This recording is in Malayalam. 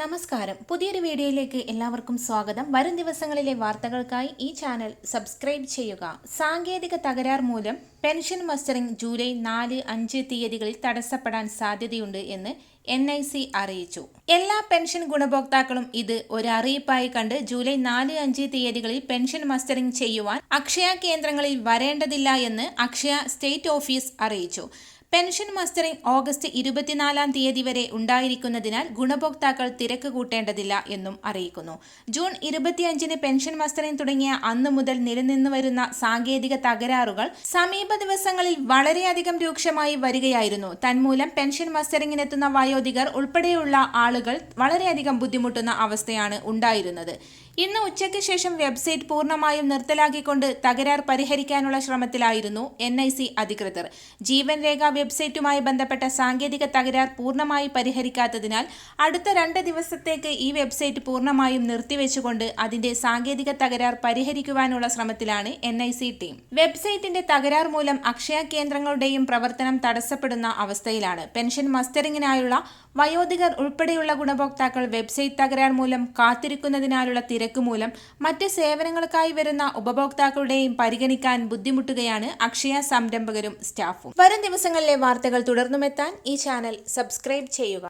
നമസ്കാരം. പുതിയൊരു വീഡിയോയിലേക്ക് എല്ലാവർക്കും സ്വാഗതം. വരും ദിവസങ്ങളിലെ വാർത്തകൾക്കായി ഈ ചാനൽ സബ്സ്ക്രൈബ് ചെയ്യുക. സാങ്കേതിക തകരാർ മൂലം പെൻഷൻ മസ്റ്ററിംഗ് ജൂലൈ നാല് അഞ്ച് തീയതികളിൽ തടസ്സപ്പെടാൻ സാധ്യതയുണ്ട് എന്ന് എൻ ഐ സി അറിയിച്ചു. എല്ലാ പെൻഷൻ ഗുണഭോക്താക്കളും ഇത് ഒരു അറിയിപ്പായി കണ്ട് ജൂലൈ നാല് അഞ്ച് തീയതികളിൽ പെൻഷൻ മസ്റ്ററിംഗ് ചെയ്യുവാൻ അക്ഷയ കേന്ദ്രങ്ങളിൽ വരേണ്ടതില്ല എന്ന് അക്ഷയ സ്റ്റേറ്റ് ഓഫീസ് അറിയിച്ചു. പെൻഷൻ മസ്റ്ററിംഗ് ഓഗസ്റ്റ് ഇരുപത്തിനാലാം തീയതി വരെ ഉണ്ടായിരിക്കുന്നതിനാൽ ഗുണഭോക്താക്കൾ തിരക്ക് കൂട്ടേണ്ടതില്ല എന്നും അറിയിക്കുന്നു. ജൂൺ ഇരുപത്തിയഞ്ചിന് പെൻഷൻ മസ്റ്ററിംഗ് തുടങ്ങിയ അന്നു മുതൽ നിലനിന്നു വരുന്ന സാങ്കേതിക തകരാറുകൾ സമീപ ദിവസങ്ങളിൽ വളരെയധികം രൂക്ഷമായി വരികയായിരുന്നു. തന്മൂലം പെൻഷൻ മസ്റ്ററിംഗിനെത്തുന്ന വയോധികർ ഉൾപ്പെടെയുള്ള ആളുകൾ വളരെയധികം ബുദ്ധിമുട്ടുന്ന അവസ്ഥയാണ് ഉണ്ടായിരുന്നത്. ഇന്ന് ഉച്ചയ്ക്ക് ശേഷം വെബ്സൈറ്റ് പൂർണമായും നിർത്തലാക്കിക്കൊണ്ട് തകരാർ പരിഹരിക്കാനുള്ള ശ്രമത്തിലായിരുന്നു എൻ അധികൃതർ. ജീവൻ രേഖ വെബ്സൈറ്റുമായി ബന്ധപ്പെട്ട സാങ്കേതിക തകരാർ പൂർണമായി പരിഹരിക്കാത്തതിനാൽ അടുത്ത രണ്ട് ദിവസത്തേക്ക് ഈ വെബ്സൈറ്റ് പൂർണമായും നിർത്തിവെച്ചുകൊണ്ട് അതിന്റെ സാങ്കേതിക തകരാർ പരിഹരിക്കുവാനുള്ള ശ്രമത്തിലാണ് എൻ ടീം. വെബ്സൈറ്റിന്റെ തകരാർ മൂലം അക്ഷയ കേന്ദ്രങ്ങളുടെയും പ്രവർത്തനം തടസ്സപ്പെടുന്ന അവസ്ഥയിലാണ്. പെൻഷൻ മസ്റ്ററിംഗിനായുള്ള വയോധികർ ഉൾപ്പെടെയുള്ള ഗുണഭോക്താക്കൾ വെബ്സൈറ്റ് തകരാർ മൂലം കാത്തിരിക്കുന്നതിനാലുള്ള തിരക്ക് മൂലം മറ്റ് സേവനങ്ങൾക്കായി വരുന്ന ഉപഭോക്താക്കളുടെയും പരിഗണിക്കാൻ ബുദ്ധിമുട്ടുകയാണ് അക്ഷയ സംരംഭകരും സ്റ്റാഫും. വരും ദിവസങ്ങളിലെ വാർത്തകൾ തുടർന്നുമെത്താൻ ഈ ചാനൽ സബ്സ്ക്രൈബ് ചെയ്യുക.